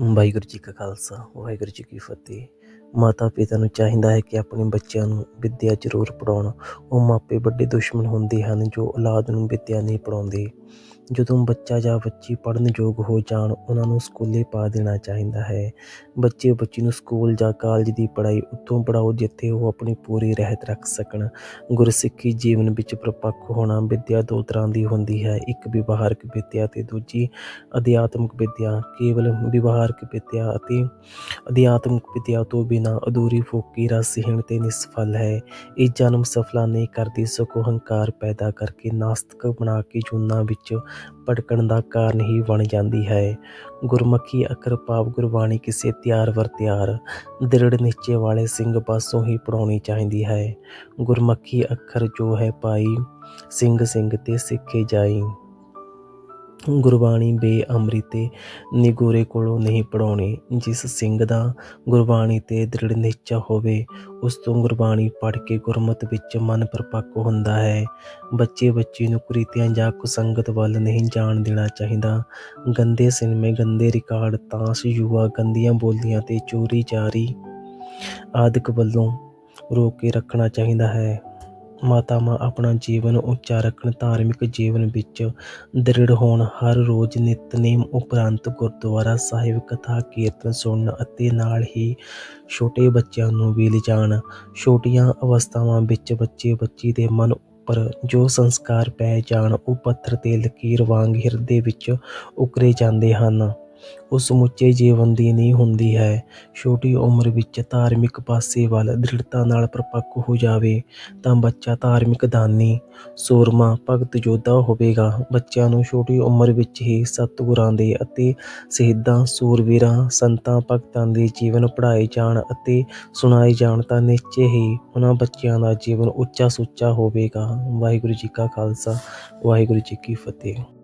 ਵਾਹਿਗੁਰੂ ਜੀ ਕਾ ਖਾਲਸਾ, ਵਾਹਿਗੁਰੂ ਜੀ ਕੀ ਫਤਿਹ। ਮਾਤਾ ਪਿਤਾ ਨੂੰ ਚਾਹੀਦਾ ਹੈ ਕਿ ਆਪਣੇ ਬੱਚਿਆਂ ਨੂੰ ਵਿੱਦਿਆ ਜ਼ਰੂਰ ਪੜਾਉਣ ਉਹ ਮਾਪੇ ਵੱਡੇ ਦੁਸ਼ਮਣ ਹੁੰਦੇ ਹਨ ਜੋ ਔਲਾਦ ਨੂੰ ਵਿੱਦਿਆ ਨਹੀਂ ਪੜਾਉਂਦੇ ਜਦੋਂ ਬੱਚਾ ਜਾਂ ਬੱਚੀ ਪੜ੍ਹਨ ਯੋਗ ਹੋ ਜਾਣ, ਉਹਨਾਂ ਨੂੰ ਸਕੂਲੇ ਪਾ ਦੇਣਾ ਚਾਹੀਦਾ ਹੈ। ਬੱਚੇ ਬੱਚੀ ਨੂੰ ਸਕੂਲ ਜਾਂ ਕਾਲਜ ਦੀ ਪੜ੍ਹਾਈ ਉੱਥੋਂ ਪੜਾਓ ਜਿੱਥੇ ਉਹ ਆਪਣੀ ਪੂਰੀ ਰਹਿਤ ਰੱਖ ਸਕਣ। ਗੁਰਸਿੱਖੀ ਜੀਵਨ ਵਿੱਚ ਪ੍ਰਪੱਕ ਹੋਣਾ ਵਿੱਦਿਆ ਦੋ ਤਰ੍ਹਾਂ ਦੀ ਹੁੰਦੀ ਹੈ। ਇੱਕ ਵਿਵਹਾਰਕ ਵਿੱਦਿਆ ਤੇ ਦੂਜੀ ਅਧਿਆਤਮਿਕ ਵਿੱਦਿਆ। ਕੇਵਲ ਵਿਵਹਾਰਕ ਵਿੱਦਿਆ ਅਤੇ ਅਧਿਆਤਮਿਕ ਵਿੱਦਿਆ ਤੋਂ ਬਿਨਾਂ ਅਧੂਰੀ ਫੋਕੀ ਰਸਹੀਣ ਤੇ ਨਿਸਫਲ ਹੈ। ਇਹ ਜਨਮ ਸਫਲਾ ਨਹੀਂ ਕਰਦੀ ਸਗੋਂ ਹੰਕਾਰ ਪੈਦਾ ਕਰਕੇ ਨਾਸਤਕ ਬਣਾ ਕੇ ਜੂਨਾਂ ਵਿੱਚ ਭਟਕਣ ਦਾ ਕਾਰਨ ਹੀ ਬਣ ਜਾਂਦੀ ਹੈ। ਗੁਰਮੁਖੀ ਅੱਖਰ ਭਾਵ ਗੁਰਬਾਣੀ ਕਿਸੇ ਤਿਆਰ ਵਰ ਤਿਆਰ, ਦ੍ਰਿੜ ਨਿਸ਼ਚੇ ਵਾਲੇ ਸਿੰਘ ਪਾਸੋਂ ਹੀ ਪੜਾਉਣੀ ਚਾਹੀਦੀ ਹੈ। ਗੁਰਮੁਖੀ ਅੱਖਰ ਜੋ ਹੈ ਪਾਈ ਸਿੰਘ ਸਿੰਘ ਤੇ ਸਿੱਖੇ ਜਾਈ। ਗੁਰਬਾਣੀ ਬੇਅਮ੍ਰਿਤੇ ਨਿਗੋਰੇ ਕੋਲੋਂ ਨਹੀਂ ਪੜਾਉਣੀ ਜਿਸ ਸਿੰਘ ਦਾ ਗੁਰਬਾਣੀ ਤੇ ਦ੍ਰਿੜ ਨਿਸ਼ਚਾ ਹੋਵੇ, ਉਸ ਤੋਂ ਗੁਰਬਾਣੀ ਪੜ੍ਹ ਕੇ ਗੁਰਮਤ ਵਿੱਚ ਮਨ ਪਰਪੱਕ ਹੁੰਦਾ ਹੈ। ਬੱਚੇ ਬੱਚੀ ਨੂੰ ਕੁਰੀਤੀਆਂ ਜਾਂ ਕੁਸੰਗਤ ਵੱਲ ਨਹੀਂ ਜਾਣ ਦੇਣਾ ਚਾਹੀਦਾ। ਗੰਦੇ ਸਿਨੇਮੇ, ਗੰਦੇ ਰਿਕਾਰਡ, ਤਾਸ਼ ਯੁਵਾ ਗੰਦੀਆਂ ਬੋਲੀਆਂ ਤੇ ਚੋਰੀ ਜਾਰੀ ਆਦਿਕ ਵੱਲੋਂ ਰੋਕ ਕੇ ਰੱਖਣਾ ਚਾਹੀਦਾ ਹੈ। ਮਾਤਾਵਾਂ ਆਪਣਾ ਜੀਵਨ ਉੱਚਾ ਰੱਖਣ, ਧਾਰਮਿਕ ਜੀਵਨ ਵਿੱਚ ਦ੍ਰਿੜ ਹੋਣ, ਹਰ ਰੋਜ਼ ਨਿਤਨੇਮ ਉਪਰੰਤ ਗੁਰਦੁਆਰਾ ਸਾਹਿਬ ਕਥਾ ਕੀਰਤਨ ਸੁਣਨ ਅਤੇ ਨਾਲ ਹੀ ਛੋਟੇ ਬੱਚਿਆਂ ਨੂੰ ਵੀ ਲਿਜਾਣ। ਛੋਟੀਆਂ ਅਵਸਥਾਵਾਂ ਵਿੱਚ ਬੱਚੇ ਬੱਚੀ ਦੇ ਮਨ ਉੱਪਰ ਜੋ ਸੰਸਕਾਰ ਪੈ ਜਾਣ, ਉਹ ਪੱਥਰ ਤੇ ਲਕੀਰ ਵਾਂਗ ਹਿਰਦੇ ਵਿੱਚ ਉਕਰੇ ਜਾਂਦੇ ਹਨ। ਉਹ ਸਮੁੱਚੇ ਜੀਵਨ ਦੀ ਨੀਂਹ ਹੁੰਦੀ ਹੈ। ਛੋਟੀ ਉਮਰ ਵਿੱਚ ਧਾਰਮਿਕ ਪਾਸੇ ਵੱਲ ਦ੍ਰਿੜਤਾ ਨਾਲ ਪਰਪੱਕ ਹੋ ਜਾਵੇ ਤਾਂ ਬੱਚਾ ਧਾਰਮਿਕ ਦਾਨੀ, ਸੂਰਮਾ, ਭਗਤ ਯੋਧਾ ਹੋਵੇਗਾ। ਬੱਚਿਆਂ ਨੂੰ ਛੋਟੀ ਉਮਰ ਵਿੱਚ ਹੀ ਸਤਿਗੁਰਾਂ ਦੇ ਅਤੇ ਸ਼ਹੀਦਾਂ, ਸੂਰਵੀਰਾਂ, ਸੰਤਾਂ, ਭਗਤਾਂ ਦੇ ਜੀਵਨ ਪੜ੍ਹਾਏ ਜਾਣ ਅਤੇ ਸੁਣਾਏ ਜਾਣ ਤਾਂ ਨਿਸ਼ਚੇ ਹੀ ਉਹਨਾਂ ਬੱਚਿਆਂ ਦਾ ਜੀਵਨ ਉੱਚਾ ਸੁੱਚਾ ਹੋਵੇਗਾ। ਵਾਹਿਗੁਰੂ ਜੀ ਕਾ ਖਾਲਸਾ, ਵਾਹਿਗੁਰੂ ਜੀ ਕੀ ਫਤਿਹ।